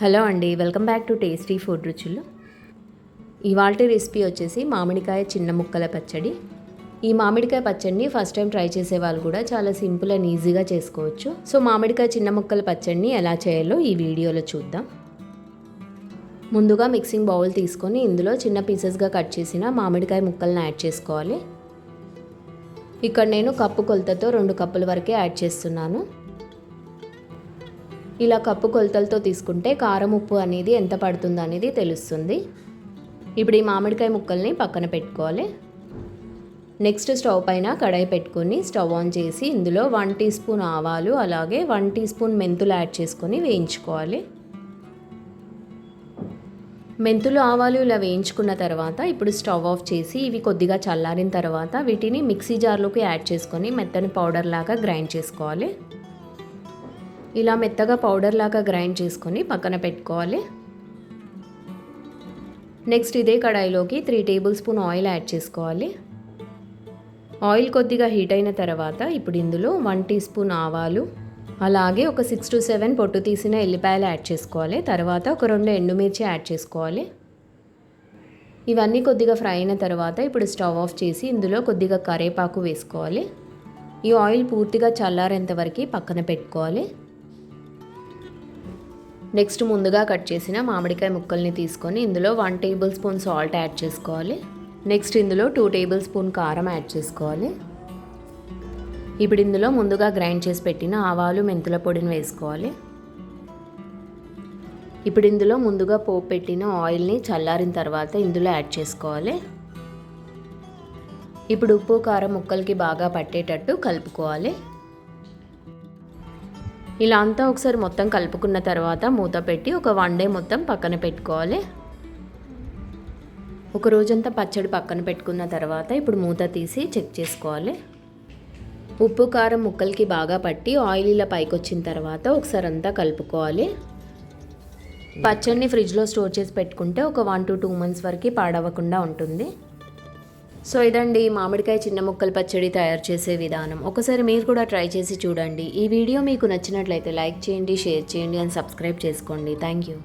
Hello అండి welcome back to tasty food రుచులు. ఇవాళ రెసిపీ వచ్చేసి మామిడికాయ చిన్న ముక్కల పచ్చడి. ఈ మామిడికాయ పచ్చడిని ఫస్ట్ టైం ట్రై చేసే వాళ్ళు కూడా చాలా సింపుల్ అండ్ ఈజీగా చేసుకోవచ్చు. సో మామిడికాయ చిన్న ముక్కల పచ్చడిని ఎలా చేయాలో ఈ వీడియోలో చూద్దాం. ముందుగా మిక్సింగ్ బౌల్ తీసుకొని ఇందులో చిన్న పీసెస్గా కట్ చేసిన మామిడికాయ ముక్కలను యాడ్ చేసుకోవాలి. ఇక్కడ నేను కప్పు కొలతతో రెండు కప్పుల వరకే యాడ్ చేస్తున్నాను. ఇలా కప్పు కొలతలతో తీసుకుంటే కారం ఉప్పు అనేది ఎంత పడుతుందో అనేది తెలుస్తుంది. ఇప్పుడు ఈ మామిడికాయ ముక్కల్ని పక్కన పెట్టుకోవాలి. నెక్స్ట్ స్టవ్ పైన కడాయి పెట్టుకొని స్టవ్ ఆన్ చేసి ఇందులో వన్ టీ స్పూన్ ఆవాలు అలాగే వన్ టీ స్పూన్ మెంతులు యాడ్ చేసుకొని వేయించుకోవాలి. మెంతులు ఆవాలు ఇలా వేయించుకున్న తర్వాత ఇప్పుడు స్టవ్ ఆఫ్ చేసి ఇవి కొద్దిగా చల్లారిన తర్వాత వీటిని మిక్సీ జార్లోకి యాడ్ చేసుకొని మెత్తని పౌడర్ లాగా గ్రైండ్ చేసుకోవాలి. ఇలా మెత్తగా పౌడర్ లాగా గ్రైండ్ చేసుకొని పక్కన పెట్టుకోవాలి. నెక్స్ట్ ఇదే కడాయిలోకి three tablespoon oil add చేసుకోవాలి. ఆయిల్ కొద్దిగా హీట్ అయిన తర్వాత ఇప్పుడు ఇందులో వన్ టీ స్పూన్ ఆవాలు అలాగే ఒక సిక్స్ టు సెవెన్ పొట్టు తీసిన ఎల్లిపాయలు యాడ్ చేసుకోవాలి. తర్వాత ఒక రెండు ఎండుమిర్చి యాడ్ చేసుకోవాలి. ఇవన్నీ కొద్దిగా ఫ్రై అయిన తర్వాత ఇప్పుడు స్టవ్ ఆఫ్ చేసి ఇందులో కొద్దిగా కరేపాకు వేసుకోవాలి. ఈ ఆయిల్ పూర్తిగా చల్లారేంత వరకు పక్కన పెట్టుకోవాలి. నెక్స్ట్ ముందుగా కట్ చేసిన మామిడికాయ ముక్కల్ని తీసుకొని ఇందులో one tablespoon salt add చేసుకోవాలి. నెక్స్ట్ ఇందులో టూ టేబుల్ స్పూన్ కారం యాడ్ చేసుకోవాలి. ఇప్పుడు ఇందులో ముందుగా గ్రైండ్ చేసి పెట్టిన ఆవాలు మెంతుల పొడిని వేసుకోవాలి. ఇప్పుడు ఇందులో ముందుగా పోపు పెట్టిన ఆయిల్ని చల్లారిన తర్వాత ఇందులో యాడ్ చేసుకోవాలి. ఇప్పుడు ఉప్పు కారం ముక్కలకి బాగా పట్టేటట్టు కలుపుకోవాలి. ఇలా అంతా ఒకసారి మొత్తం కలుపుకున్న తర్వాత మూత పెట్టి ఒక వన్ డే మొత్తం పక్కన పెట్టుకోవాలి. ఒక రోజంతా పచ్చడి పక్కన పెట్టుకున్న తర్వాత ఇప్పుడు మూత తీసి చెక్ చేసుకోవాలి. ఉప్పు కారం ముక్కలకి బాగా పట్టి ఆయిల్ ఇలా పైకి వచ్చిన తర్వాత ఒకసారి అంతా కలుపుకోవాలి. పచ్చడిని ఫ్రిడ్జ్లో స్టోర్ చేసి పెట్టుకుంటే ఒక వన్ టు టూ మంత్స్ వరకు పాడవకుండా ఉంటుంది. సో ఇదండి మామిడికాయ చిన్న ముక్కల పచ్చడి తయారు చేసే విధానం. ఒకసారి మీరు కూడా ట్రై చేసి చూడండి. ఈ వీడియో మీకు నచ్చినట్లయితే లైక్ చేయండి షేర్ చేయండి అండ్ సబ్స్క్రైబ్ చేసుకోండి. Thank you.